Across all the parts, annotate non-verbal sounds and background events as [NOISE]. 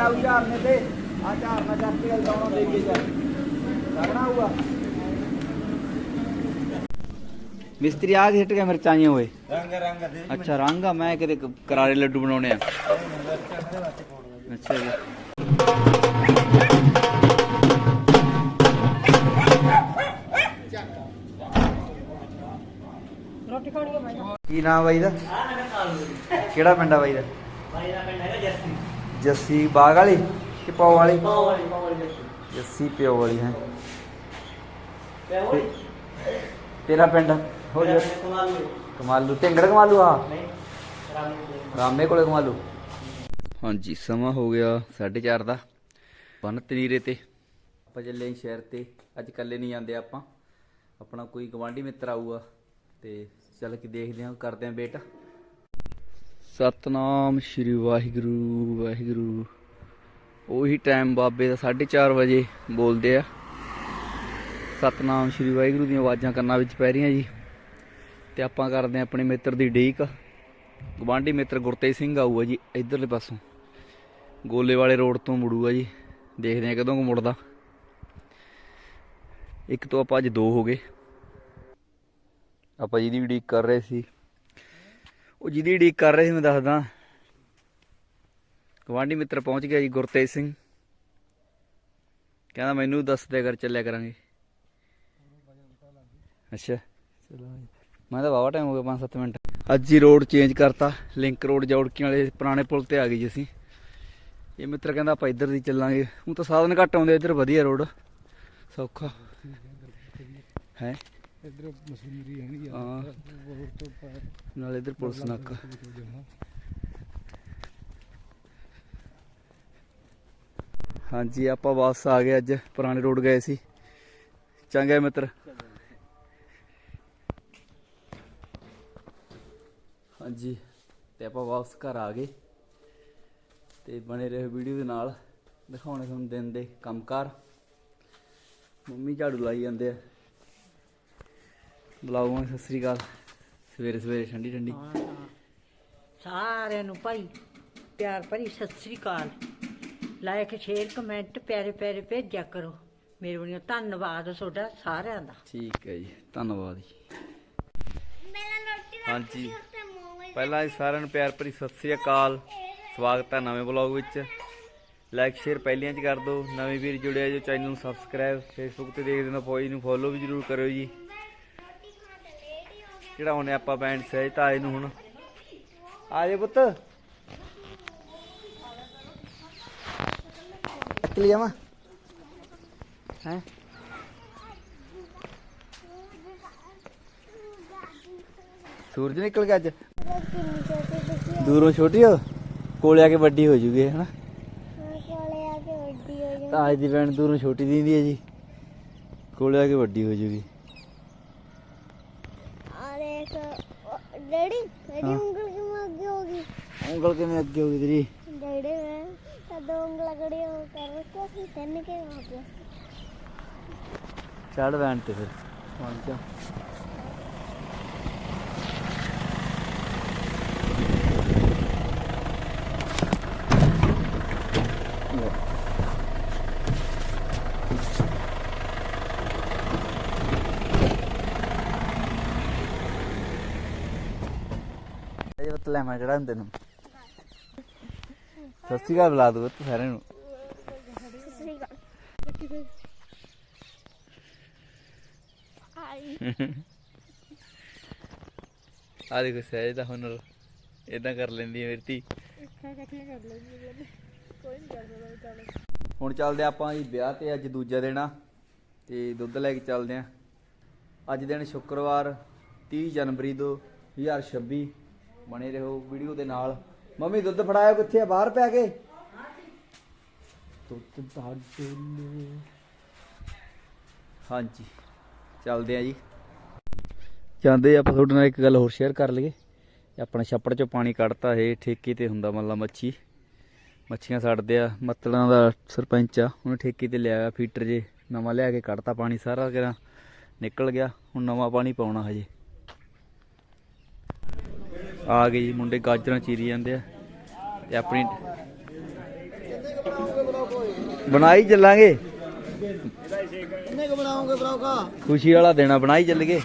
ਆ ਦੇ ਮਿਸਤਰੀ ਆ ਕੇ ਹਟ ਗਿਆ ਮਿਰਚਾਈਆਂ ਹੋਏ ਰੰਗ ਰੰਗ ਦੇ ਅੱਛਾ ਰੰਗ ਆ ਮੈਂ ਕਿਤੇ ਕ- ਕਰਾਰੇ ਲੱਡੂ ਬਣਾਉਣੇ ਆ। ਅੱਛਾ ਜੀ। ਰੋਟੀ ਖਾਣੀ ਹੈ ਭਾਈ ਕੀ ਨਾਮ ਬਾਈ ਦਾ? ਕਿਹੜਾ ਪਿੰਡ ਆ ਬਾਈ ਦਾ? ਭਾਈ ਦਾ ਪਿੰਡ ਹੈਗਾ ਜੱਸੀ। ਜੱਸੀ ਬਾਗ ਵਾਲੀ ਕਿ ਪਾਉ ਵਾਲੀ? ਪਾਉ ਵਾਲੀ ਪਾਉ ਵਾਲੀ ਜੱਸੀ। ਜੱਸੀ ਪਿਓ ਵਾਲੀ ਹੈ। ਤੇ ਉਹ ਤੇਰਾ ਪਿੰਡ? ਹੋ ਜਾ। ਕਮਾਲ ਢਿੰਗੜ ਕਮਾਲੂ ਆ? ਨਹੀਂ ਰਾਮੀ ਕੋਲੇ ਕਮਾਲੂ। ਹਾਂਜੀ ਸਮਾਂ ਹੋ ਗਿਆ 4:30 ਦਾ। ਬੰਨ ਤਨੀਰੇ ਤੇ। ਆਪਾਂ ਚੱਲੇ ਆਂ ਸ਼ਹਿਰ ਤੇ। ਅੱਜ ਇਕੱਲੇ ਨਹੀਂ ਜਾਂਦੇ ਆਪਾਂ। ਆਪਣਾ ਕੋਈ ਗਵਾਂਢੀ ਮਿੱਤਰ ਆਊਗਾ ਤੇ ਚੱਲ ਕੇ ਦੇਖਦੇ ਆਂ ਕਰਦੇ ਆਂ ਵੇਟ। ਸਤਨਾਮ ਸ਼੍ਰੀ ਵਾਹਿਗੁਰੂ ਵਾਹਿਗੁਰੂ। ਉਹੀ ਟਾਈਮ ਬਾਬੇ ਦਾ 4:30 ਵਜੇ ਬੋਲਦੇ ਆ। ਸਤਨਾਮ ਸ਼੍ਰੀ ਵਾਹਿਗੁਰੂ ਦੀਆਂ ਆਵਾਜ਼ਾਂ ਕੰਨਾਂ ਵਿੱਚ ਪੈ ਰਹੀਆਂ ਜੀ। ਤੇ ਆਪਾਂ ਕਰਦੇ ਆਂ ਆਪਣੇ ਮਿੱਤਰ ਦੀ ਢੀਕ ਗਵਾਂਢੀ ਮਿੱਤਰ ਗੁਰਤੇਜ ਸਿੰਘ ਆਊਗਾ ਜੀ ਇਧਰਲੇ ਪਾਸੋਂ। ਗੋਲੇ ਵਾਲੇ ਰੋਡ ਤੋਂ ਮੁੜੂਗਾ ਜੀ। ਦੇਖਦੇ ਆ ਕਦੋਂ ਕੁ ਮੁੜਦਾ। ਇੱਕ ਤੋਂ ਆਪਾਂ ਅੱਜ ਦੋ ਹੋ ਗਏ। ਆਪਾਂ ਜਿਹਦੀ ਉਡੀਕ ਕਰ ਰਹੇ ਸੀ ਉਹ ਜਿਹਦੀ ਉਡੀਕ ਕਰ ਰਹੇ ਸੀ ਮੈਂ ਦੱਸਦਾ। ਗਵਾਂਢੀ ਮਿੱਤਰ ਪਹੁੰਚ ਗਿਆ ਜੀ ਗੁਰਤੇਜ ਸਿੰਘ। ਕਹਿੰਦਾ ਮੈਨੂੰ ਦੱਸ ਦੇ ਕਰ ਚੱਲਿਆ ਕਰਾਂਗੇ। ਅੱਛਾ। ਚਲੋ। ਮੈਂ ਤਾਂ ਬਾਵਾ ਟਾਈਮ ਹੋ ਗਿਆ 5-7 ਮਿੰਟ। ਅੱਜ ਹੀ ਰੋਡ ਚੇਂਜ ਕਰਤਾ। ਲਿੰਕ ਰੋਡ ਜੌੜਕੀ ਵਾਲੇ ਪੁਰਾਣੇ ਪੁਲ ਤੇ ਆ ਗਏ ਜੀ ਅਸੀਂ। ਇਹ ਮਿੱਤਰ ਕਹਿੰਦਾ ਆਪਾਂ ਇੱਧਰ ਦੀ ਚੱਲਾਂਗੇ। ਹੁਣ ਤਾਂ ਸਾਧਨ ਘੱਟ ਆਉਂਦੇ ਇੱਧਰ ਵਧੀਆ ਰੋਡ ਸੌਖਾ। ਹੈ? ਇਧਰ ਮਸ਼ੀਨਰੀ ਹੈ ਨਹੀਂ ਹਾਂ। ਹੋਰ ਤੋਂ ਪਾਰ ਨਾਲ ਇੱਧਰ ਪੁਲਿਸ ਨਾਕਾ। ਹਾਂਜੀ ਆਪਾਂ ਵਾਪਸ ਆ ਗਏ ਅੱਜ ਪੁਰਾਣੇ ਰੋਡ ਗਏ ਸੀ। ਚੰਗਾ ਮਿੱਤਰ। ਹਾਂਜੀ ਤੇ ਆਪਾਂ ਵਾਪਸ ਘਰ ਆ ਗਏ। ਤੇ ਬਣੇ ਰਹੇ ਵੀਡੀਓ ਦੇ ਨਾਲ। ਦਿਖਾਉਣੇ ਤੁਹਾਨੂੰ ਦਿਨ ਦੇ ਕੰਮਕਾਰ। ਮੰਮੀ ਝਾੜੂ ਲਾਈ ਜਾਂਦੇ ਆ। ਬੁਲਾਓ ਸਤਿ ਸ੍ਰੀ ਅਕਾਲ। ਸਵੇਰੇ ਸਵੇਰੇ ਠੰਡੀ ਠੰਡੀ। ਸਾਰਿਆਂ ਨੂੰ ਭਾਈ ਪਿਆਰ ਭਰੀ ਸਤਿ ਸ੍ਰੀ ਅਕਾਲ। ਲਾਇਕ ਸ਼ੇਅਰ ਕਮੈਂਟ ਪਿਆਰੇ ਪਿਆਰੇ ਭੇਜਿਆ ਕਰੋ। ਮੇਰੇ ਵੱਲੋਂ ਧੰਨਵਾਦ ਤੁਹਾਡਾ ਸਾਰਿਆਂ ਦਾ। ਠੀਕ ਹੈ ਜੀ ਧੰਨਵਾਦ ਜੀ। ਹਾਂਜੀ। ਪਹਿਲਾਂ ਹੀ ਸਾਰਿਆਂ ਨੂੰ ਪਿਆਰ ਭਰੀ ਸਤਿ ਸ੍ਰੀ ਅਕਾਲ। ਸਵਾਗਤ ਹੈ ਨਵੇਂ ਬਲੌਗ ਵਿੱਚ। ਲਾਈਕ ਸ਼ੇਅਰ ਪਹਿਲੀਆਂ ਚ ਕਰ ਦਿਓ। ਨਵੇਂ ਵੀਰ ਜੁੜਿਆ ਜੋ ਚੈਨਲ ਨੂੰ ਸਬਸਕ੍ਰਾਈਬ ਫੇਸਬੁੱਕ ਤੇ ਦੇਖਦੇ ਹੋ ਪੋਈ ਨੂੰ ਫੋਲੋ ਵੀ ਜਰੂਰ ਕਰਿਓ ਜੀ। ਕਿਹੜਾ ਹੁਣੇ ਆਪਾਂ ਬੈਂਡ ਸਹਿਜ ਤਾਂ ਆਏ ਨੂੰ ਹੁਣ। ਆ ਜੇ ਪੁੱਤ। ਚੱਲ ਜਾਵਾਂ ਹੈ? ਸੂਰਜ ਨਿਕਲ ਗਿਆ ਅੱਜ। ਦੂਰੋਂ ਛੋਟੀ ਹੋ। ਕੋਲੇ ਆ ਕੇ ਵੱਡੀ ਹੋ ਜੂਗੀ ਹਨਾ? ਕੋਲੇ ਆ ਕੇ ਵੱਡੀ ਹੋ ਜਾ ਤਾਂ ਅੱਜ ਦੀ ਭੈਣ ਦੂਰੋਂ ਛੋਟੀ ਦਿੰਦੀ ਹੈ ਜੀ। ਕੋਲੇ ਆ ਕੇ ਵੱਡੀ ਹੋ ਜੂਗੀ ਆ ਦੇਖ ਉਹ ਡੈਡੀ ਮੇਰੀ ਹਾਂ। ਉਂਗਲ ਕਿਵੇਂ ਅੱਗੇ ਹੋ ਗਈ ਉਂਗਲ ਕਿਵੇਂ ਅੱਗੇ ਹੋ ਗਈ ਤੇਰੀ ਡੈਡੀ ਮੈਂ ਤਾਂ ਦੋ ਸਤਿ ਸ਼੍ਰੀ ਅਕਾਲ ਬੁਲਾ ਦੋ ਤੂੰ ਸਾਰਿਆਂ ਨੂੰ। ਸਸਰੀ ਗੱਲ ਆਈ ਆ ਦੇਖੋ ਸਹਿਜ ਦਾ ਹੁਨਰ ਇਦਾਂ ਕਰ ਲੈਂਦੀ ਹੈ ਮੇਰੀ ਧੀ। ਹੁਣ ਚੱਲਦੇ ਆਪਾਂ ਜੀ ਵਿਆਹ ਤੇ ਅੱਜ ਦੂਜਾ ਦਿਨ ਆ, ਤੇ ਦੁੱਧ ਲੈ ਕੇ ਚੱਲਦੇ ਆ ਅੱਜ ਦਿਨ ਸ਼ੁੱਕਰਵਾਰ 30 ਜਨਵਰੀ 2026 ਬਣੇ ਰਹੋ ਵੀਡੀਓ ਦੇ ਨਾਲ। ਮੰਮੀ ਦੁੱਧ ਫੜਾਇਆ ਕਿੱਥੇ ਆ? ਬਾਹਰ ਪੈ ਕੇ ਦੁੱਧ ਦਾ ਡੋਲੂ ਹਾਂਜੀ ਚੱਲਦੇ ਆ ਜੀ। ਜਾਂਦੇ ਆਪਾਂ ਤੁਹਾਡੇ ਨਾਲ ਇੱਕ ਗੱਲ ਹੋਰ ਸ਼ੇਅਰ ਕਰ ਲਈਏ। ਆਪਣਾ ਛੱਪੜ ਚੋਂ ਪਾਣੀ ਕੱਢਤਾ ਇਹ ਠੇਕੇ ਤੇ ਹੁੰਦਾ ਮਤਲਬ ਮੱਛੀ। ਮੱਛੀਆਂ ਛੱਡਦੇ ਆ ਮੱਤਲਾਂ ਦਾ ਸਰਪੰਚ ਆ ਉਹਨੇ ਠੇਕੇ ਤੇ ਲਿਆ ਫੀਟਰ ਜੇ। ਨਵਾਂ ਲਿਆ ਕੇ ਕੱਢਤਾ ਪਾਣੀ ਸਾਰਾ ਕਿਰਾ ਨਿਕਲ ਗਿਆ ਹੁਣ ਨਵਾਂ ਪਾਣੀ ਪਾਉਣਾ ਹਜੇ। ਆ ਗਏ ਜੀ ਮੁੰਡੇ ਗਾਜਰਾਂ ਚੀਰੀ ਜਾਂਦੇ ਆ ਤੇ ਆਪਣੀ ਬਣਾਈ ਚੱਲਾਂਗੇ। ਕਿੰਨੇ ਕੁ ਬਣਾਉਂਗੇ ਬਰੋਕਾ ਖੁਸ਼ੀ ਵਾਲਾ ਦੇਣਾ ਬਣਾਈ ਚੱਲਗੇ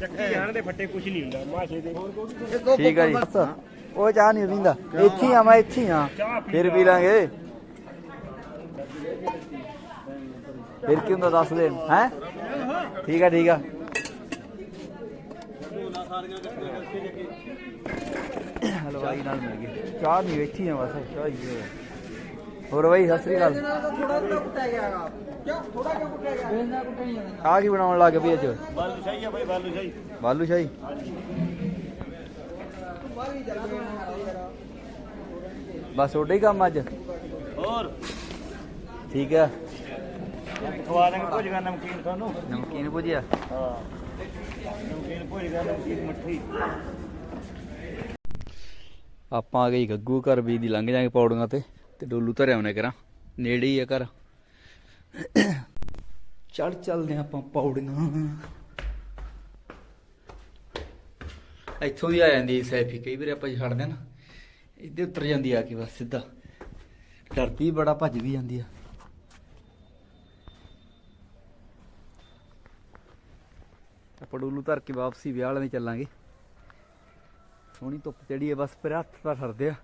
ਚੱਕੀ ਜਾਣ ਦੇ ਫੱਟੇ ਕੁਝ ਨਹੀਂ ਹੁੰਦਾ ਮਾਸ਼ੇ ਦੇ। ਠੀਕ ਹੈ ਜੀ। ਉਹ ਚਾਹ ਨਹੀਂ ਪੀਂਦਾ। ਇੱਥੇ ਹੀ ਆ ਮੈਂ ਇੱਥੇ ਹੀ ਆ। ਫਿਰ ਪੀ ਲਾਂਗੇ। ਫਿਰ ਕੀ ਹੁੰਦਾ ਦੱਸ ਦੇ। ਹੈ? ਠੀਕ ਆ ਠੀਕ ਆ। ਹਲਵਾਈ ਨਾਲ ਮਿਲ ਗਈ। ਚਾਹ ਨਹੀਂ ਹੀ ਆ ਬਸ ਚਾਹ ਹੀ ਹੈ ਹੋਰ ਬਾਈ ਸਤਿ ਸ੍ਰੀ ਅਕਾਲ। ਥੋੜਾ ਕੁੱਟਿਆ ਗਿਆਗਾ ਕਿਉਂ? ਥੋੜਾ ਕਿਉਂ ਕੁੱਟਿਆ ਗਿਆ। ਇਹਨਾਂ ਕੁੱਟਿਆ ਨਹੀਂ ਜਾਂਦਾ। ਆ ਕੀ ਬਣਾਉਣ ਲੱਗ ਪਈ ਅੱਜ? ਬਾਲੂ ਸ਼ਾਹੀ ਆ ਬਾਈ ਬਾਲੂ ਸ਼ਾਹੀ। ਬਾਲੂ ਸ਼ਾਹੀ। ਬਾਹਲੀ ਚੱਲ ਗਿਆ ਬਸ ਤੁਹਾਡਾ ਹੀ ਕੰਮ ਅੱਜ? ਹੋਰ? ਠੀਕ ਆ। ਖਵਾ ਦਾਂਗੇ ਕੁਝ ਗਾ ਨਮਕੀਨ ਤੁਹਾਨੂੰ। ਨਮਕੀਨ ਭੁਜਿਆ? ਹਾਂ। ਆਪਾਂ ਆ ਗਏ ਗੱਗੂ ਘਰ ਵੀ ਦੀ ਲੰਘ ਜਾਾਂਗੇ ਪੌੜੀਆਂ ਤੇ ਤੇ ਡੋਲੂ ਧਰਿਆ ਉਹਨੇ ਕਰਾਂ ਨੇੜੇ ਹੀ ਆ ਘਰ। ਚੜ ਚੱਲਦੇ ਆਪਾਂ ਪੌੜੀਆਂ। ਇੱਥੋਂ ਦੀ ਆ ਜਾਂਦੀ ਸੈਫੀ, ਕਈ ਵਾਰ ਆਪਾਂ ਛੱਡਦੇ ਨਾ ਇੱਥੇ ਉਤਰ ਜਾਂਦੀ ਆ ਕੇ ਬਸ ਸਿੱਧਾ। ਡਰਦੀ ਬੜਾ, ਭੱਜ ਵੀ ਜਾਂਦੀ ਆ। ਆਪਾਂ ਡੋਲੂ ਧਰ ਕੇ ਵਾਪਸੀ ਵਿਆਹ ਵਾਲੇ ਚੱਲਾਂਗੇ। ਸੋਹਣੀ ਧੁੱਪ ਚੜੀ ਹੈ ਬਸ ਪਰ ਹੱਥ ਤਾਂ ਠਰਦੇ ਆ।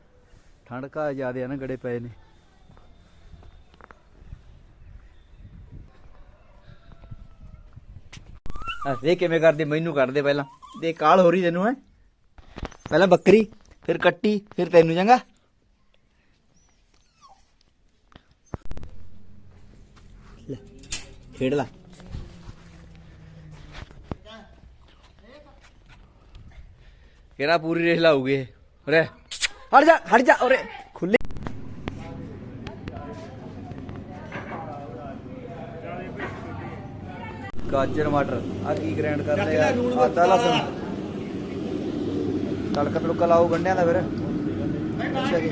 ਠੰਡ ਕਾ ਜ਼ਿਆਦੇ ਆ ਨਾ, ਗੜੇ ਪਏ ਨੇ। ਆ ਕਿਵੇਂ ਕਰਦੇ, ਮੈਨੂੰ ਕਰਦੇ ਪਹਿਲਾਂ। ਦੇ ਕਾਲ ਹੋ ਰਹੀ ਤੈਨੂੰ, ਹੈ? ਪਹਿਲਾਂ ਬੱਕਰੀ, ਫਿਰ ਕੱਟੀ, ਫਿਰ ਤੈਨੂੰ, ਚੰਗਾ? ਖੇਡ ਲਾ। ਕਿਹੜਾ ਪੂਰੀ ਰੇਸ ਲਾਉਗੇ ਉਰੇ। ਹਟ ਜਾ ਹਟ ਜਾ ਉਰੇ। ਖੁੱਲੇ ਗਾਜਰ ਮਟਰ। ਆ ਕੀ ਗ੍ਰਾਈਂਡ ਕਰ ਲਿਆ ਆਦਾ ਲਸਣ। ਤੜਕਾ ਤੜਕਾ ਲਾਓ ਗੰਢਿਆਂ ਦਾ ਫਿਰ। ਅੱਛਾ ਜੀ।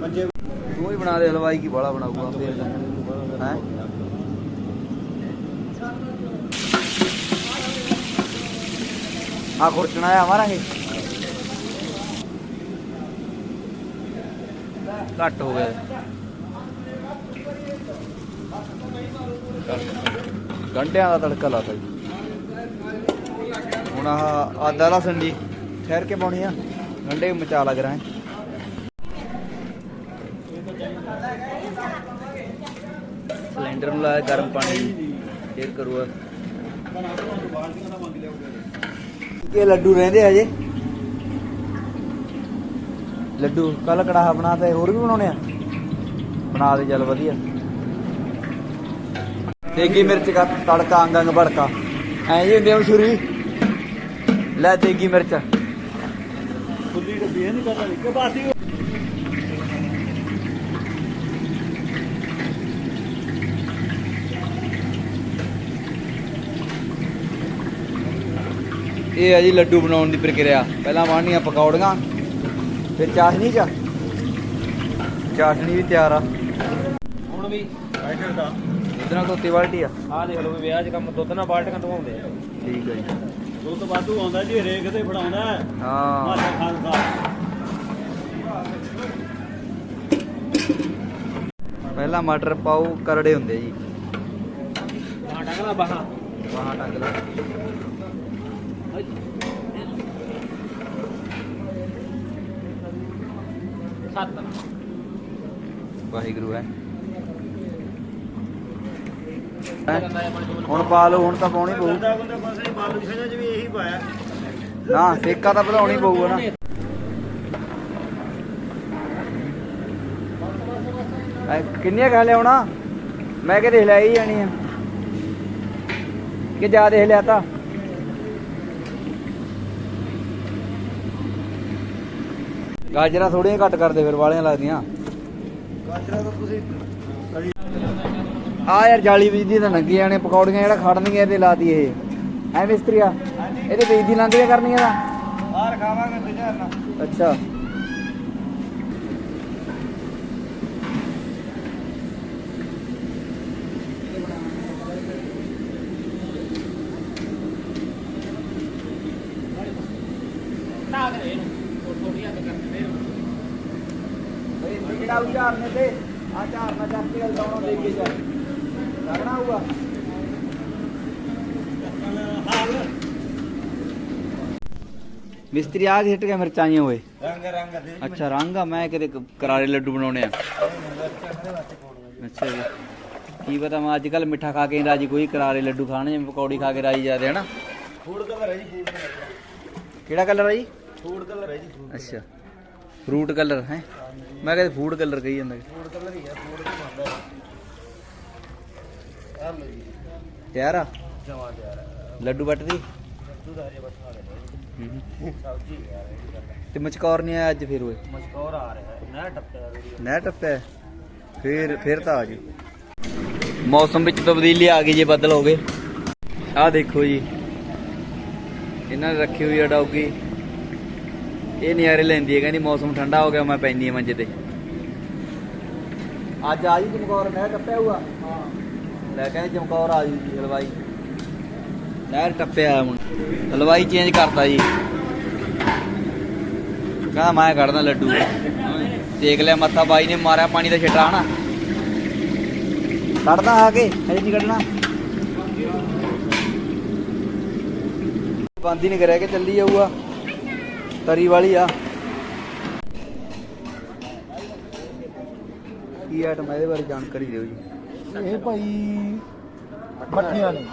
ਪੰਜੇ ਤੂੰ ਹੀ ਬਣਾ ਦੇ ਹਲਵਾਈ ਕੀ ਬਾਲਾ ਬਣਾਊਗਾ ਫੇਰ ਹੈ? ਆ ਖੁਰਚਣਾ ਆ ਮਾਰਾਂਗੇ। ਘੱਟ ਹੋ ਗਿਆ। ਗੰਢਿਆਂ ਦਾ ਤੜਕਾ ਲਾਤਾ ਜੀ। ਹੁਣ ਆਹ ਆਦਾ ਲਸਣ ਜੀ ਠਹਿਰ ਕੇ ਪਾਉਣੀ ਆ। ਗੰਢੇ ਮਚਾ ਲੱਗ ਰਹਾ। ਹੈ ਸਿਲੰਡਰ ਨੂੰ ਲਾਇਆ ਗਰਮ ਪਾਣੀ। ਫੇਰ ਕਰੂਗਾ। ਇਹ ਲੱਡੂ ਰਹਿੰਦੇ ਹਜੇ। ਲੱਡੂ ਕੱਲ ਕੜਾਹਾ ਬਣਾ ਹੋਰ ਵੀ ਬਣਾਉਣੇ ਆ? ਬਣਾ ਦੇ ਚੱਲ ਵਧੀਆ। ਤੇਗੀ ਮਿਰਚ ਦਾ ਤੜਕਾ, ਅੰਗ ਅੰਗ ਭੜਕਾ। ਐਂ ਜੀ ਹੁੰਦੇ ਆ ਮਸ਼ਹੂਰੀ ਲੈ ਤੇਗੀ ਮਿਰਚ। ਖੁੱਲੀ ਡੱਬੀ ਹੈ ਨਹੀਂ ਕਰਦਾ। ਕਿ ਬਾਤੀ ਇਹ ਹੈ ਜੀ ਲੱਡੂ ਬਣਾਉਣ ਦੀ ਪ੍ਰਕਿਰਿਆ। ਪਹਿਲਾਂ ਵਾਹਣੀਆਂ ਪਕੌੜੀਆਂ ਫਿਰ ਚਾਸ਼ਨੀ ਚ। ਚਾਸ਼ਨੀ ਵੀ ਤਿਆਰ ਆ। ਹੁਣ ਵੀ ਬੈਠਣ ਦਾ ਇਧਰਾਂ ਧੋਤੀ ਬਾਲਟੀ ਆ। ਆਹ ਦੇਖ ਲਓ ਵੀ ਵਿਆਹ 'ਚ ਕੰਮ ਦੁੱਧ ਨਾਲ ਬਾਲਟੀਆਂ ਧਵਾਉਂਦੇ ਆ। ਠੀਕ ਹੈ ਜੀ। ਦੁੱਧ ਵਾਧੂ ਆਉਂਦਾ ਜੀ ਹਰੇਕ ਤੇ ਫੜਾਉਂਦਾ ਹਾਂ। ਮਾਸ਼ਾ ਖਾਲਸਾ। ਪਹਿਲਾਂ ਮਟਰ ਪਾਓ ਕਰੜੇ ਹੁੰਦੇ ਜੀ। ਬਾਹਾਂ ਟੰਗਲਾ ਬਾਹਾਂ। ਵਾਹਾਂ ਟੰਗ ਲਾ ਸੱਤ। ਵਾਹਿਗੁਰੂ ਹੈ। ਹੈਂ? ਹੁਣ ਪਾ ਲਓ ਹੁਣ ਤਾਂ ਪਾਉਣੀ ਪਊ। ਨਾ ਸੇਕਾ ਤਾਂ ਵਧਾਉਣੀ ਪਊਗਾ ਨਾ। ਐ ਕਿੰਨੀਆਂ ਖਾ ਲਿਆਉਣਾ? ਮੈਂ ਕਿ ਦੇਖ ਲਿਆ ਹੀ ਜਾਣੀ ਆ ਕਿ ਜਾ ਦੇਖ ਲਿਆ ਤਾਂ। ਗਾਜਰਾਂ ਥੋੜੀਆਂ ਘੱਟ ਕਰਦੇ ਫਿਰ ਵਾਲੀਆਂ ਲੱਗਦੀਆਂ। ਗਾਜਰਾ ਤਾਂ ਤੁਸੀਂ ਆ ਯਾਰ ਜਾਲੀ ਬਿਜਲੀ ਤਾਂ ਨੰਗੀ ਜਾਣੇ ਪਕੌੜੀਆਂ ਜਿਹੜਾ ਖੜਨਗੀਆਂ ਇਹਦੇ ਲਾਤੀ ਇਹ। ਐ ਮਿਸਤਰੀਆ ਇਹਦੇ ਬਿਜਲੀ ਲੰਘੀਆਂ ਕਰਨੀਆਂ ਦਾ ਬਾਹਰ ਖਾਵਾਂਗੇ ਬਾਜ਼ਾਰ ਨਾਲ। ਅੱਛਾ। ਬਈ ਉਚਾਰਨੇ ਤੇ ਆ ਚੱਕ ਕੇ ਲਾਉਣਾ ਦੇ ਕੇ ਜਾ ਲੱਗਣਾ ਹੋਊਗਾ। ਮਿਸਤਰੀ ਆ ਕੇ ਹਿੱਟ ਗਿਆ ਮਿਰਚਾਂ ਆਈਆਂ ਹੋਏ ਰੰਗ ਰੰਗ ਦੇ ਅੱਛਾ ਰੰਗ ਆ ਮੈਂ ਕਿਤੇ ਕ- ਕਰਾਰੇ ਲੱਡੂ ਬਣਾਉਣੇ ਆ। ਅੱਛਾ ਜੀ। ਕੀ ਪਤਾ ਮੈਂ ਅੱਜ ਕੱਲ ਮਿੱਠਾ ਖਾ ਕੇ ਰਾਜੀ ਕੋਈ ਕਰਾਰੇ ਲੱਡੂ ਖਾਣੇ ਜਾਂ ਪਕੌੜੀ ਖਾ ਕੇ ਰਾਜੀ ਜਾਂਦੇ ਹਨਾ? ਫੂਡ ਕਲਰ ਹੈ ਜੀ ਫੂਡ ਕਲਰ ਕਿਹੜਾ ਕਲਰ ਆ ਜੀ? ਫੂਡ ਕਲਰ ਹੈ ਜੀ food ਅੱਛਾ। ਫਰੂਟ ਕਲਰ ਹੈ? ਮੈਂ ਕਹਿੰਦਾ ਫੂਡ ਕਲਰ ਕਹੀ ਜਾਂਦਾ। ਫੂਡ ਕਲਰ ਹੀ ਹੈ ਫੂਡ ਤੋਂ ਮੰਨਦਾ ਹੈ ਆ। ਲੋ ਜੀ। ਤਿਆਰ ਆ? ਜਮਾ ਤਿਆਰ ਹੈ ਲੱਡੂ ਵੱਟ ਦੀ ਹੂੰ। ਸਬਜ਼ੀ ਯਾਰ ਤੇ। ਮਚਕੌਰ ਨਹੀਂ ਆਇਆ ਅੱਜ ਫਿਰ ਓਏ? ਮਸਕੌਰ ਆ ਰਿਹਾ ਹੈ ਨਾ ਟੱਪਿਆ ਨਹਿ ਟੱਪਿਆ ਫਿਰ ਫਿਰ ਤਾਂ ਆ ਜੀ ਮੌਸਮ ਵਿੱਚ ਤਬਦੀਲੀ ਆ ਗਈ ਜੀ ਬੱਦਲ ਹੋ ਗਏ। ਆਹ ਦੇਖੋ ਜੀ। ਇਹਨਾਂ ਨੇ ਰੱਖੀ ਹੋਈ ਆ ਡੌਗੀ। ਇਹ ਨਿਆਰੇ ਲੈਂਦੀ ਹੈ ਕਹਿੰਦੀ ਮੌਸਮ ਠੰਡਾ ਹੋ ਗਿਆ ਮੈਂ ਪੈਂਦੀ ਹਾਂ ਮੰਜੇ ਤੇ। ਅੱਜ ਆ ਜੀ ਚਮਕੌਰ ਨਹਿਰ ਟੱਪਿਆ ਹੋਊਗਾ? ਹਾਂ। ਲੈ ਕਹਿੰਦੇ ਚਮਕੌਰ ਆ ਜੀ ਹਲਵਾਈ। ਨਹਿਰ ਟੱਪਿਆ ਹੁਣ। ਹਲਵਾਈ ਚੇਂਜ ਕਰਤਾ ਜੀ। ਕਹਿੰਦਾ ਮੈਂ ਕੱਢਦਾ ਲੱਡੂ। ਦੇਖ ਲਿਆ ਮੱਥਾ ਬਾਈ ਨੇ ਮਾਰਿਆ ਪਾਣੀ ਦਾ ਛਿੱਟਾ ਹਨਾ? ਕੱਢਦਾ ਆ ਕੇ ਹਜੇ ਨਹੀਂ ਕੱਢਣਾ। ਬੰਦ ਹੀ ਨਹੀਂ ਕਰਿਆ ਕਿ ਚੱਲੀ ਜਾਊਗਾ। ਤਰੀ ਵਾਲੀ ਆ। ਕੀ ਆਈਟਮ ਹੈ ਇਹਦੇ ਬਾਰੇ ਜਾਣਕਾਰੀ ਦਿਓ ਜੀ। ਇਹ ਭਾਈ ਮੱਠੀਆਂ ਨੇ।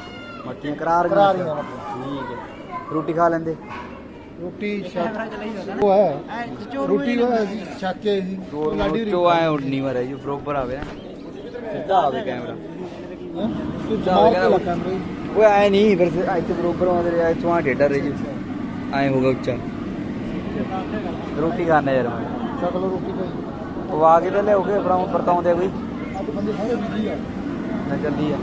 ਮੱਠੀਆਂ ਕਰਾਰ ਕਰਾਰੀਆਂ ਠੀਕ ਹੈ। ਰੋਟੀ ਖਾ ਲੈਂਦੇ? ਰੋਟੀ ਛੱਕ ਉਹ ਹੈ। ਰੋਟੀ ਜੀ ਛੱਕ ਸੀ ਲਾਡੀ ਚੋ ਆਏ ਉਡਨੀ ਮਾਰਿਆ ਜੀ ਬਰੋਬਰ ਆਵੇ ਸਿੱਧਾ ਆਵੇ ਕੈਮਰਾ। ਜਾ। ਮਾਰ ਕੇ ਕੈਮਰਾ। ਜੀ ਓਏ ਆਏ ਨਹੀਂ ਫਿਰ ਇੱਥੇ ਬਰੋਬਰ ਆਉਂਦੇ ਰਿਹਾ ਇੱਥੋਂ ਆ ਰਹੇ ਜੀ। ਆਏ ਹੋਗਾ ਉੱਚਾ। ਰੋਟੀ ਖਾਣਾ ਯਾਰ ਲਓ ਰੋਟੀ ਭਾਈ ਪਵਾ ਕੇ ਤਾਂ ਲਿਆਓਗੇ ਬੜਾ ਵਰਤਾਉਂਦੇ ਕੋਈ। ਅੱਜ ਬੰਦੇ ਸਾਰੇ ਬਿਜ਼ੀ ਆ ਮੈਂ ਚੱਲੀ ਆ।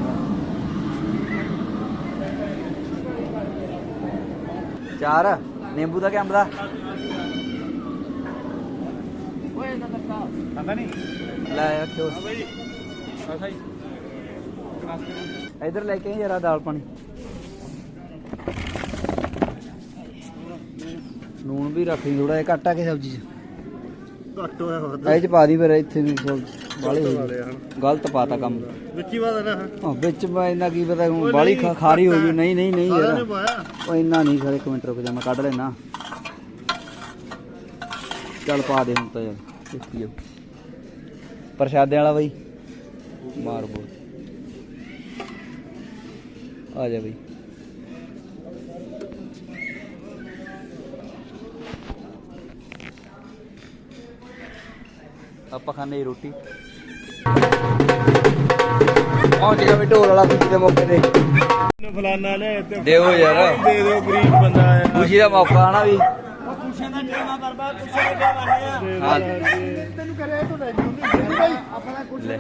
ਚਾਰ ਨਿੰਬੂ ਦਾ ਕਿ ਅੰਬ ਦਾ? ਆਂਦਾ ਨਹੀਂ ਲੈ ਰੱਖਿਓ ਇਧਰ ਲੈ ਕੇ ਆਈ ਜਰਾ ਦਾਲ ਪਾਣੀ। ਨੂਣ ਵੀ ਰੱਖ ਲਈ ਥੋੜਾ ਜਿਹਾ ਘੱਟ ਆ ਕੇ ਸਬਜ਼ੀ 'ਚ? ਘੱਟ ਹੋਇਆ ਹੋਰ ਇਹ ਚ ਪਾ ਦੀ ਫਿਰ ਇੱਥੇ ਵੀ ਬਾਲੀ ਗਲਤ ਪਾਤਾ ਕੰਮ। ਵਿੱਚੀ ਬਾਦ ਨਾ ਹਾਂ। ਵਿੱਚ ਮੈਂ ਇੰਨਾ ਕੀ ਪਤਾ ਹੁਣ ਬਾਲੀ ਖਾਰੀ ਹੋ। ਗਈ ਨਹੀਂ ਨਹੀਂ ਨਹੀਂ ਸਾਰਿਆਂ ਨੇ ਯਾਰ ਪਾਇਆ। ਉਹ ਇੰਨਾ ਨਹੀਂ ਖੜੇ ਇੱਕ ਮਿੰਟ ਰੁਕ ਜਾ ਮੈਂ ਕੱਢ ਲੈਣਾ ਚੱਲ ਪਾ ਦੇ ਹੁਣ ਤਾਂ ਯਾਰ ਦੇਖੀ ਜਾਓ। ਪ੍ਰਸ਼ਾਦੇ ਵਾਲਾ ਬਈ। ਮਾਰ ਬੋਲ। ਆ ਜਾ ਬਈ। ਆਪਾਂ ਖਾਣੇ ਰੋਟੀ। ਪਹੁੰਚ ਗਿਆ ਵੀ ਢੋਲ ਵਾਲਾ ਖੁਸ਼ੀ ਦੇ ਮੌਕੇ ਤੇ। ਫਲਾਨਾ ਲੈ ਤੇ ਦਿਓ ਯਾਰ। ਦੇ ਦਿਓ ਗਰੀਬ ਬੰਦਾ ਹੈ ਖੁਸ਼ੀ ਦਾ ਮੌਕਾ ਆਣਾ ਵੀ। ਕੁਛ ਨਾ ਟੇਮਾ ਕਰਵਾ ਕੁਛ ਨਾ ਟੇਮਾ ਹਾਂ ਤੈਨੂੰ ਕਰਿਆ ਤੂੰ ਲੈ ਆਪਣਾ ਕੁਛ ਲੈ।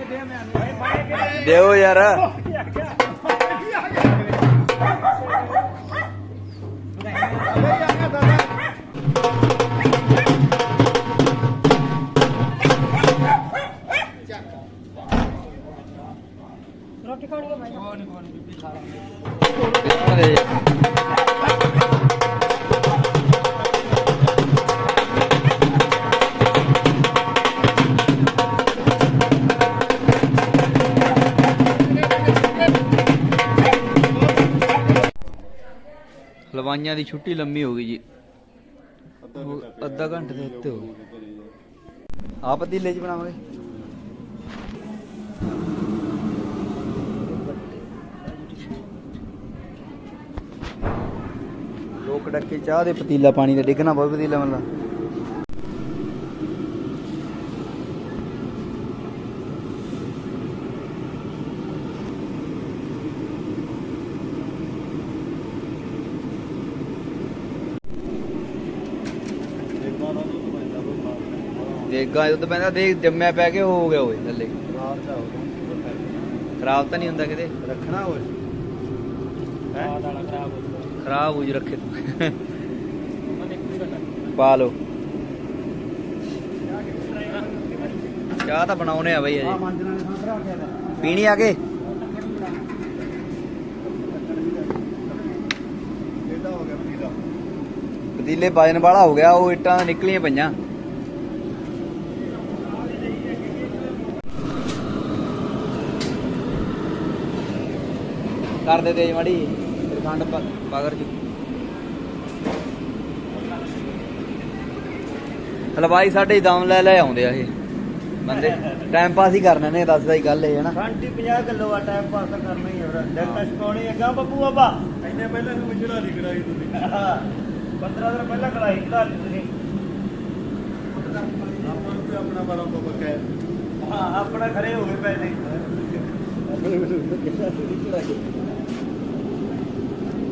ਦਿਓ ਯਾਰ। ਹਲਵਾਈਆਂ ਦੀ ਛੁੱਟੀ ਲੰਮੀ ਹੋ ਗਈ ਜੀ। ਅੱਧਾ ਘੰਟੇ ਦੇ ਉੱਤੇ ਹੋ ਗਈ। ਆ ਪਤੀਲੇ ਚ ਬਣਾਵਾਂਗੇ। ਲੋਕ ਡੱਕੇ ਚਾਹ ਦੇ ਪਤੀਲਾ ਪਾਣੀ ਦਾ ਡਿੱਗਣਾ ਬਹੁਤ ਪਤੀਲਾ ਮਤਲਬ ਦੇਗਾ ਦੁੱਧ ਪੈਂਦਾ ਦੇਖ ਜੰਮਿਆ ਪੈ ਕੇ ਉਹ ਹੋ ਗਿਆ ਓਏ ਥੱਲੇ। ਖਰਾਬ ਤਾਂ ਨਹੀਂ ਹੁੰਦਾ ਕਿਤੇ। ਰੱਖਣਾ ਹੋਏ ਖਰਾਬ ਹੋ ਜੀ ਰੱਖੇ ਤੂੰ। ਪਾ ਲਓ। ਚਾਹ ਤਾਂ ਬਣਾਉਣੇ ਆ ਬਈ ਅਜੇ। ਮਾਂਜਣਾ ਨੇ ਸਾਂਭਰਾ ਰੱਖਿਆ ਦਾ ਪੀਣੀ ਆ ਕੇ? ਇਹਦਾ ਹੋ ਗਿਆ ਪੀਲਾ ਪਤੀਲੇ ਵਜਨ ਵਾਲਾ ਹੋ ਗਿਆ ਉਹ ਇੱਟਾਂ ਨਿਕਲੀਆਂ ਪਈਆਂ। ਕਰ ਦੇ ਤੇਜ ਮੜੀ। ਖੰਡ ਪਗਰ ਜੂ। ਹਲਵਾਈ ਸਾਡੇ ਦਮ ਲੈ ਲੈ ਆਉਂਦੇ ਆ ਇਹ। ਬੰਦੇ ਟਾਈਮ ਪਾਸ ਹੀ ਕਰਨਾ ਨੇ ਦੱਸਦਾ ਹੀ ਗੱਲ ਇਹ ਹੈ ਨਾ ਘੰਟੀ 50 ਕਿਲੋ ਆ ਟਾਈਮ ਪਾਸ ਤਾਂ ਕਰਨਾ ਹੀ ਹੈ ਵੀਰ ਡੈਕਟਾ ਛਕਾਉਣੀ ਹੈਗਾ ਬੱਬੂ ਬਾਬਾ? ਇੰਨੇ ਪਹਿਲਾਂ ਨੂੰ ਚੜਾ ਦੀ ਕਰਾਈ ਤੁਸੀਂ। 15 ਦਿਨ ਪਹਿਲਾਂ ਕਰਾਈ ਚੜਾ ਦੀ ਤੁਸੀਂ। ਆਪਾਂ ਨੂੰ ਤੇ ਆਪਣਾ ਬੜਾ ਪੱਕਾ ਹੈ। ਹਾਂ ਆਪਣਾ ਖਰੇ ਹੋ ਗਏ ਪੈਸੇ।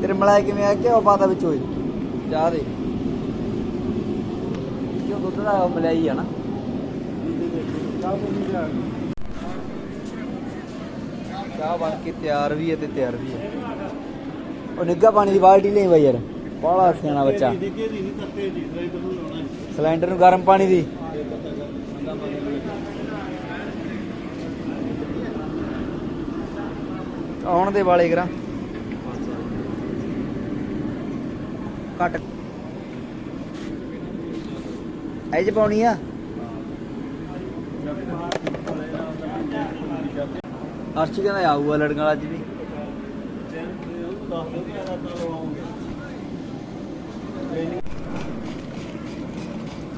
ਤੇਰੇ ਮਲਾਈ ਕਿਵੇਂ ਆ? ਕਿਉਂ ਪਾਤਾ ਵਿੱਚ ਹੋਈ ਚਾਹ ਦੇ। ਕਿਉਂ ਦੁੱਧ ਦਾ ਉਹ ਮਲਾਈ ਆ ਨਾ। ਚਾਹ ਬਣ ਕੇ ਤਿਆਰ ਵੀ ਹੈ ਤੇ ਤਿਆਰ ਵੀ ਹੈ। ਉਹ ਨਿੱਗਾ ਪਾਣੀ ਦੀ ਬਾਲਟੀ ਲਈ ਬਈ ਯਾਰ। ਬਾਹਲਾ ਸਿਆਣਾ ਬੱਚਾ। ਦੇਖੇ ਦੀ ਨਹੀਂ ਤੱਤੇ ਜੀ ਸਰਾਈ ਤੋਂ ਲਾਉਣਾ ਸਿਲੰਡਰ ਨੂੰ ਗਰਮ ਪਾਣੀ ਦੀ। ਆਉਣ ਦੇ ਵਾਲੇ ਕਰਾਂ। ਕੱਟ ਐਜ ਪਾਉਣੀ ਆ? ਅਰਸ਼ੀ ਕਹਿੰਦਾ ਆਊਗਾ ਲੜਨ ਵਾਲਾ ਅੱਜ ਵੀ।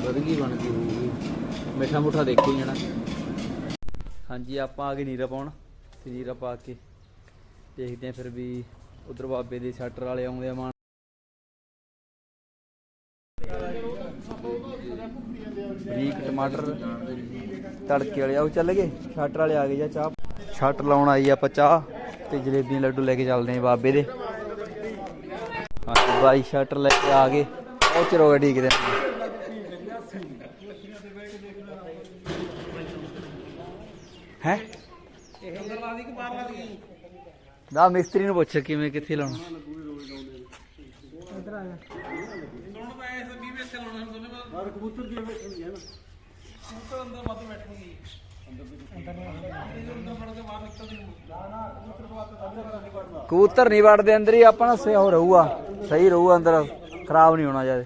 ਵਧਗੀ ਬਣ ਗਈ ਹੋਊਗੀ। ਮਿੱਠਾ ਮੁੱਠਾ ਦੇਖੀ ਜਾਣਾ। ਹਾਂਜੀ, ਆਪਾਂ ਆ ਗਏ ਨੀਰਾ ਪਾਉਣ। ਤੇ ਨੀਰਾ ਪਾ ਕੇ ਦੇਖਦੇ ਆ ਫਿਰ ਵੀ ਉਧਰ ਬਾਬੇ ਦੇ ਸ਼ਟਰ ਵਾਲੇ ਆਉਂਦੇ ਆ ਮਾਨ ਬਰੀਕ ਟਮਾਟਰ ਤੜਕੇ ਵਾਲੇ ਆਉ ਚੱਲ ਗਏ ਸ਼ਟਰ ਵਾਲੇ ਆ ਗਏ ਜਾਂ ਚਾਹ। ਸ਼ਟਰ ਲਾਉਣ ਆਈ ਆਪਾਂ ਚਾਹ ਤੇ ਜਲੇਬੀਆਂ ਲੱਡੂ ਲੈ ਕੇ ਚੱਲਦੇ ਆ ਬਾਬੇ ਦੇ। ਹਾਂ ਬਾਈ ਸ਼ਟਰ ਲੈ ਕੇ ਆ ਗਏ ਉਹ ਚਿਰ ਹੋ ਗਿਆ ਠੀਕ ਦੇ। ਹੈ? ਦਾ ਮਿਸਤਰੀ ਨੂੰ ਪੁੱਛ ਕਿਵੇਂ ਕਿੱਥੇ ਲਾਉਣਾ। ਕਬੂਤਰ ਨਹੀਂ ਵੜਦੇ ਅੰਦਰ ਹੀ ਆਪਣਾ ਸੇ ਹੋ ਰਹੂਗਾ। ਸਹੀ ਰਹੂਗਾ ਅੰਦਰ ਖਰਾਬ ਨਹੀਂ ਹੋਣਾ ਜ਼ਿਆਦਾ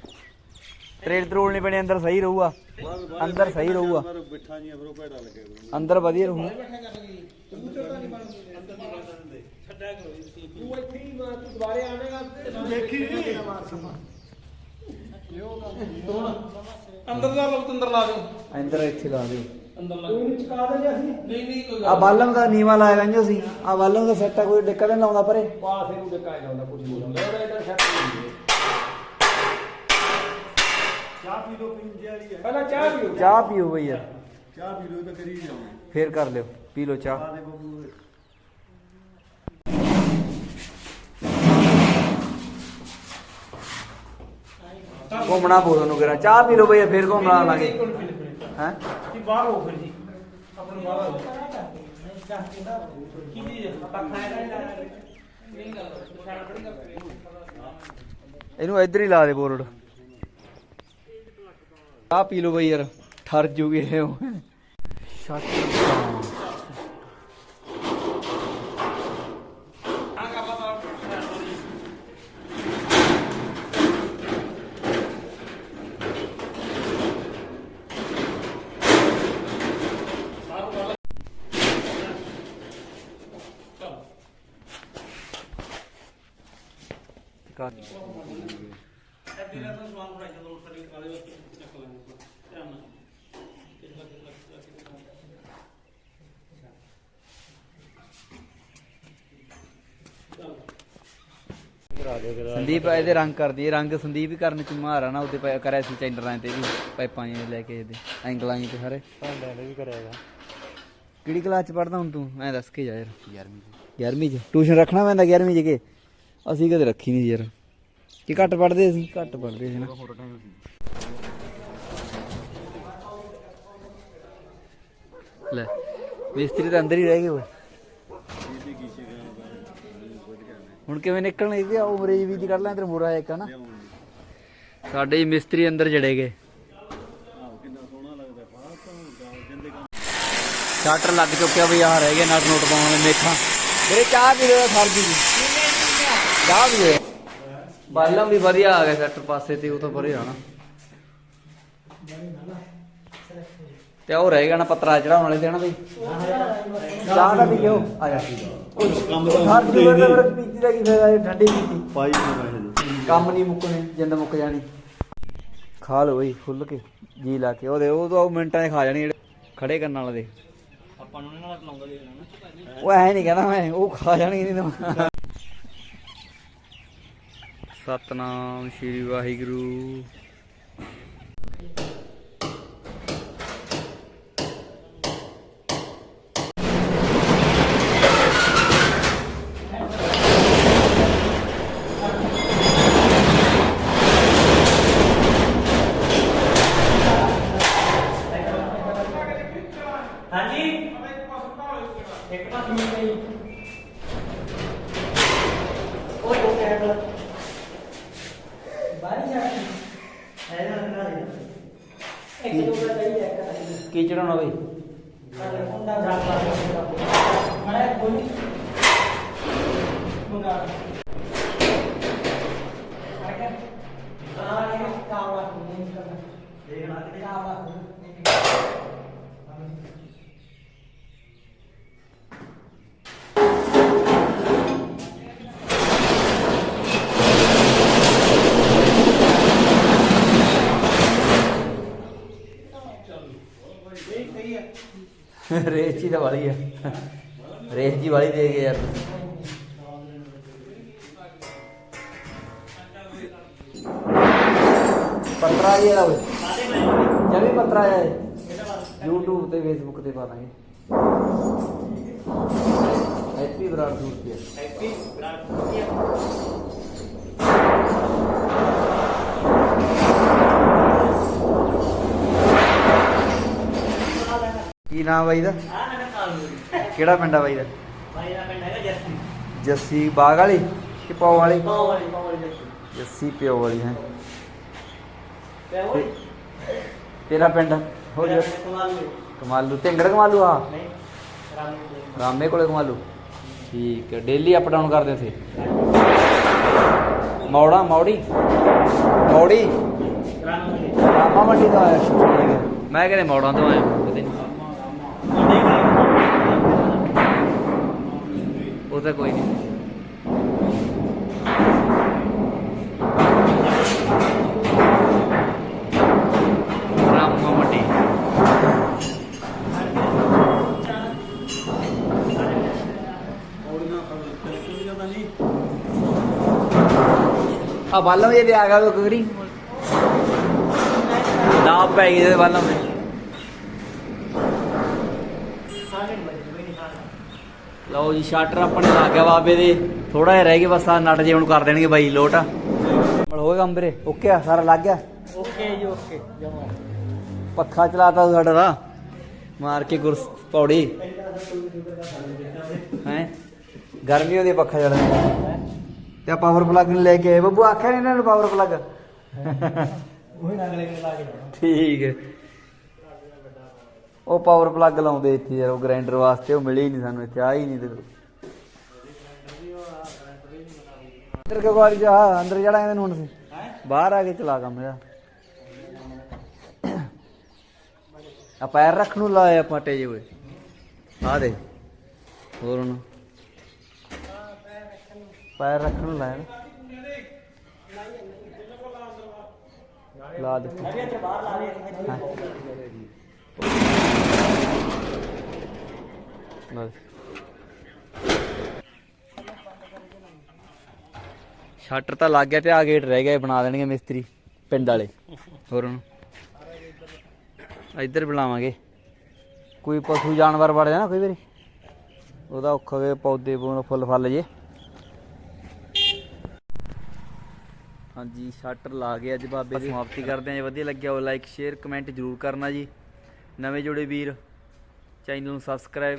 ਤਰੇਲ ਤਰੋਲ ਨਹੀਂ ਬਣੇ ਅੰਦਰ ਸਹੀ ਰਹੂਗਾ। ਅੰਦਰ ਸਹੀ ਰਹੂਗਾ। ਬਿਠਾ ਨਹੀਂ ਬਰੋ ਭੈੜਾ ਲੱਗੇ ਅੰਦਰ ਵਧੀਆ ਰਹੂ ਅੰਦਰ ਦਾ ਲੋਕ ਅੰਦਰ ਲਾ ਦਿਓ। ਅੰਦਰ ਇੱਥੇ ਲਾ ਦਿਓ। ਅੰਦਰ ਲਾ ਦਿਓ। ਨਹੀਂ ਨਹੀਂ ਕੋਈ ਆ ਬਾਲਮ ਦਾ ਨੀਵਾ ਲਾਇਆ ਗੰਜੋ ਸੀ। ਆ ਬਾਲਮ ਦਾ ਸੈੱਟ ਆ ਕੋਈ ਡਿੱਕਾ ਤਾਂ ਨੀ ਲਾਉਂਦਾ ਪਰੇ? ਪਾਸੇ ਨੂੰ ਡਕਾਇਆ ਜਾਂਦਾ ਕੁਝ ਨਹੀਂ ਹੁੰਦਾ ਉਹਦਾ ਇਹਦਾ ਨਹੀਂ ਚਾਹ ਪੀ ਲੋ ਪਿੰਜੇ ਵਾਲੀ ਹੈ। ਪਹਿਲਾਂ ਚਾਹ ਪੀਓ। ਚਾਹ ਪੀਓ ਬਈ ਯਾਰ। ਚਾਹ ਪੀ ਲੋ ਤਾਂ ਕਰੀ ਜਾਓ ਫੇਰ ਕਰ ਲਿਓ। ਪੀ ਲਓ ਚਾਹ। ਆ ਦੇ। ਬੱਬੂ ਘੁੰਮਣਾ ਪਊ ਤੁਹਾਨੂੰ ਕਿਰਾ ਚਾਹ ਪੀ ਲਓ ਬਈ ਫੇਰ ਘੁੰਮਣਾ ਲਾਂਗੇ। ਹੈ? ਕੀ ਬਾਹਰ ਹੋ ਫਿਰ ਜੀ? ਆਪਾਂ ਨੂੰ ਬਾਹਰ ਹੋ ਕੀ ਜੀ ਆਪਾਂ ਖਾਇਆ ਨਹੀਂ ਇਹਨੂੰ ਇੱਧਰ ਹੀ ਲਾ ਦੇ ਬੋਰਡ। ਚਾਹ ਪੀ ਲਓ ਬਈ ਯਾਰ ਠਰ ਜੂਗੇ ਇਹ। ਸ਼ਟ ਸੰਦੀਪ ਇਹਦੇ ਰੰਗ ਕਰਦੀ ਹੈ। ਰੰਗ ਸੰਦੀਪ ਹੀ ਕਰਨ ਚ ਮਾਰਾ ਨਾ ਉਹਦੇ ਪਾ- ਕਰਿਆ ਸੀ ਚੈਂਡਰਾਂ ਤੇ ਵੀ ਪਾਈਪਾਂ ਜਿਹੀਆਂ ਲੈ ਕੇ ਇਹਦੇ ਐਂਗਲਾਂ ਜਿਹੇ ਤੇ ਸਾਰੇ। ਭਾਂਡਿਆਂ ਨੇ ਵੀ ਕਰਿਆਗਾ ਕਿਹੜੀ ਕਲਾਸ ਚ ਪੜਦਾ ਹੁਣ ਤੂੰ? ਐ ਦੱਸ ਕੇ ਜਾ ਯਾਰ। 11ਵੀਂ ਚ। 11ਵੀਂ ਚ। ਟਿਊਸ਼ਨ ਰੱਖਣਾ ਪੈਂਦਾ 11ਵੀਂ ਚ ਕੇ? ਅਸੀਂ ਕਦੇ ਰੱਖੀ ਨਹੀਂ ਯਾਰ। ਕਿ ਘੱਟ ਪੜਦੇ ਸੀ? ਘੱਟ ਪੜਦੇ ਸੀ ਨਾ। ਲੈ ਮਿਸਤਰੀ ਤਾਂ ਅੰਦਰ ਹੀ ਰਹਿ ਗਏ ਓਏ। ਹੁਣ ਕਿਵੇਂ ਨਿਕਲਣਗੇ ਕਿ ਉਹ ਮਰੀਜ਼ ਵੀ ਦੀ ਕੱਢ ਲਾਂ ਤੇ ਬੁਰਾ ਇੱਕ ਨਾ ਸਾਡੇ ਹੀ ਮਿਸਤਰੀ ਅੰਦਰ ਜੜੇ ਗਏ। ਸ਼ਟਰ ਲੱਗ ਚੁੱਕਿਆ ਵੀ ਆਹ ਰਹਿ ਗਏ ਨਟ ਨੋਟ ਪਾਉਣ ਵਾਲੇ ਮੇਖਾਂ। ਮੇਰੇ ਚਾਹ ਵੀ ਦੇ ਸਰਦੀ ਦੀ ਚਾਹ ਵੀ ਦੇ ਬਾਲਮ ਵੀ ਵਧੀਆ ਆ ਗਿਆ ਸ਼ਟਰ ਪਾਸੇ ਤੇ ਉਹ ਤਾਂ ਪਰੇ ਆਣਾ ਤੇ ਉਹ ਰਹਿ ਗਿਆ ਨਾ ਪਤਰਾ ਚੜਾਉਣ ਵਾਲੇ ਤੇ ਨਾ ਬਈ? ਚਾਹ ਦਾ ਵੀ ਲਿਓ। ਆ ਜਾ। ਕੰਮ ਦਾ ਹਰ ਜੂਰ ਦਾ ਵਰਕ ਪੀਤੀ ਦਾ ਕੀ ਫਾਇਦਾ ਇਹ ਠੰਡੀ ਪੀਤੀ ਪਾਈ ਨਾ ਰਹੇ ਕੰਮ ਨਹੀਂ ਮੁੱਕਣੇ ਜਿੰਦ ਮੁੱਕ ਜਾਣੀ। ਖਾ ਲਓ ਬਈ ਖੁੱਲ ਕੇ ਜੀ ਲਾ ਕੇ। ਉਹਦੇ ਉਹ ਤਾਂ ਉਹ ਮਿੰਟਾਂ 'ਚ ਖਾ ਜਾਣੀ ਜਿਹੜੇ ਖੜੇ ਕਰਨ ਵਾਲੇ ਦੇ। ਆਪਾਂ ਨੂੰ ਇਹਨਾਂ ਨਾਲ ਲਾਉਂਗਾ ਦੇ ਦੇਣਾ ਉਹ ਐ ਨਹੀਂ ਕਹਿੰਦਾ ਮੈਂ ਉਹ ਖਾ ਜਾਣਗੇ ਨਹੀਂ ਤਾਂ। ਸਤਨਾਮ ਸ਼੍ਰੀ ਵਾਹਿਗੁਰੂ ਹਾਂਜੀ ਇੱਕ ਪਾਸ ਮਿਲ ਗਈ ਉਹ ਦੋ ਕੈਬਲ ਬਾਹਰ ਜਾ ਹੈ ਨਾ ਨਾ ਇੱਕ ਦੋ ਦਾ ਚਾਹੀਦਾ ਇੱਕ ਕੀ ਚੜਾਉਣਾ ਬਈ? ਹੁੰਦਾ ਜਾ ਮੈਂ ਕੋਈ ਮੰਗਾ। ਹਾਂ ਇਹ ਕਾਵਾ ਨਹੀਂ ਕਰਨਾ ਦੇਖਣਾ ਕਿ [LAUGHS] ਕਾਵਾ ਰੇਸ ਜੀ ਤਾਂ ਵਾਲੀ ਹੈ ਰੇਸ ਜੀ ਵਾਲੀ ਦੇ ਗਏ ਯਾਰ। ਪਤਰਾ ਹੀ ਆ ਓਏ। ਜਮੀ ਪਤਰਾ ਆ YouTube ਤੇ, Facebook ਤੇ ਪਾ ਦਾਂਗੇ। ਹੈਪੀ ਬਰਾੜ ਦੂਰ ਹੈਪੀ ਬਰਾੜ ਕੀ ਨਾਮ ਬਾਈ ਦਾ? ਕਿਹੜਾ ਪਿੰਡ ਆ ਬਾਈ ਦਾ? ਭਾਈ ਦਾ ਪਿੰਡ ਹੈਗਾ ਜੱਸੀ। ਜੱਸੀ ਬਾਗ ਵਾਲੀ ਕਿ ਪਾਉ ਵਾਲੀ? ਪਾਉ ਵਾਲੀ ਪਾਉ ਵਾਲੀ ਜੱਸੀ। ਜੱਸੀ ਪਿਓ ਵਾਲੀ ਹੈ। ਤੇਰਾ ਪਿੰਡ? ਹੋ ਜਾ। ਕਮਾਲ ਢਿੰਗੜ ਕਮਾਲੂ ਆ? ਨਹੀਂ ਰਾਮ ਕੋਲੇ ਕਮਾਲੂ। ਠੀਕ ਹੈ ਡੇਲੀ ਅਪ ਡਾਊਨ ਕਰਦੇ ਸੀ। ਮੌੜਾ ਮੌੜੀ? ਮੌੜੀ? ਰਾਮ ਮੰਡੀ। ਤੋਂ ਆਇਆ ਮੈਂ ਕਹਿੰਦੇ ਮੌੜਾਂ ਤੋਂ ਆਇਆ ਪਤਾ ਨਹੀਂ। ਉਹ ਤਾਂ ਕੋਈ ਨਹੀਂ। ਮੰਡੀ ਆ ਬਾਲਮ ਜੇ ਆ ਗਿਆ ਉਹ ਨਾ ਪੈ ਗਈ ਤੇ ਬਾਲਮ ਵਿੱਚ। ਲਓ ਜੀ ਸ਼ਟਰ ਆਪਣੇ ਲੱਗ ਗਿਆ ਬਾਬੇ ਦੇ। ਥੋੜਾ ਜਿਹਾ ਰਹਿ ਗਿਆ ਬਸ ਆ ਨਟ ਜੇ ਹੁਣ ਕਰ ਦੇਣਗੇ ਬਾਈ ਲੋਟ ਮਲ ਹੋਏਗਾ ਅੰਬਰੇ? ਓਕੇ ਆ ਸਾਰਾ ਲੱਗ ਗਿਆ? ਓਕੇ ਜੀ ਓਕੇ। ਜਮਾ। ਪੱਖਾ ਚਲਾਤਾ ਸਾਡਾ ਦਾ ਮਾਰ ਕੇ ਗੁਰਸ ਪੌੜੀ। ਹੈ? ਗਰਮੀ ਉਹਦੀ ਪੱਖਾ ਚੜਦਾ ਤੇ ਪਾਵਰ ਪਲੱਗ ਨੂੰ ਲੈ ਕੇ ਆਏ। ਬੱਬੂ ਆਖਿਆ ਨੀ ਇਹਨਾਂ ਨੂੰ ਪਾਵਰ ਪਲੱਗ ਉਹ ਨਾਲ ਅਗਲੇ ਨੇ ਲਾ ਕੇ ਠੀਕ ਹੈ। ਉਹ ਪਾਵਰ ਪਲੱਗ ਲਾਉਂਦੇ ਇੱਥੇ ਯਾਰ ਉਹ ਗ੍ਰਾਈਂਡਰ ਵਾਸਤੇ ਉਹ ਮਿਲੇ ਹੀ ਨਹੀਂ ਸਾਨੂੰ ਇੱਥੇ ਆ ਹੀ ਨਹੀਂ ਤੇ ਅੰਦਰ ਕੇ ਗਵਾਰੀ ਜਾ? ਅੰਦਰ ਜੜਾ ਇਹਨੂੰ ਹੁਣ ਬਾਹਰ ਆ ਕੇ ਚਲਾ ਕੰਮ ਇਹਦਾ ਆ ਪੈਰ ਰੱਖ ਨੂੰ ਲਾਇਆ ਫਾਟੇ ਜੇ ਓਏ। ਆ ਦੇ। ਹੋਰ ਹੁਣ? ਪੈਰ ਰੱਖਣ ਨੂੰ ਲਾਇਆ ਲਾ ਦੇ। ਬਾਹਰ ਲਾ ਦੇ। ਹਾਂ। ਬਸ ਸ਼ਟਰ ਤਾਂ ਲੱਗ ਗਿਆ ਤੇ ਆ ਗੇਟ ਰਹਿ ਗਿਆ ਇਹ ਬਣਾ ਦੇਣਗੇ ਮਿਸਤਰੀ ਪਿੰਡ ਵਾਲੇ। ਹੋਰ ਹੁਣ? ਇੱਧਰ ਬੁਲਾਵਾਂਗੇ। ਕੋਈ ਪਸ਼ੂ ਜਾਨਵਰ ਵੜ ਜਾ ਨਾ ਕੋਈ ਵਾਰੀ? ਉਹਦਾ ਔਖਾ ਵੇ ਪੌਦੇ ਪੂਨ ਫੁੱਲ ਫਲ ਜੇ। ਹਾਂਜੀ ਸ਼ਟਰ ਲਾ ਕੇ ਅੱਜ ਬਾਬੇ ਦੀ। ਸਮਾਪਤੀ ਕਰਦੇ ਆਂ ਜੇ। ਵਧੀਆ ਲੱਗਿਆ ਉਹ ਲਾਈਕ ਸ਼ੇਅਰ ਕਮੈਂਟ ਜਰੂਰ ਕਰਨਾ ਜੀ। ਨਵੇਂ ਜੁੜੇ ਵੀਰ ਚੈਨਲ ਨੂੰ ਸਬਸਕ੍ਰਾਈਬ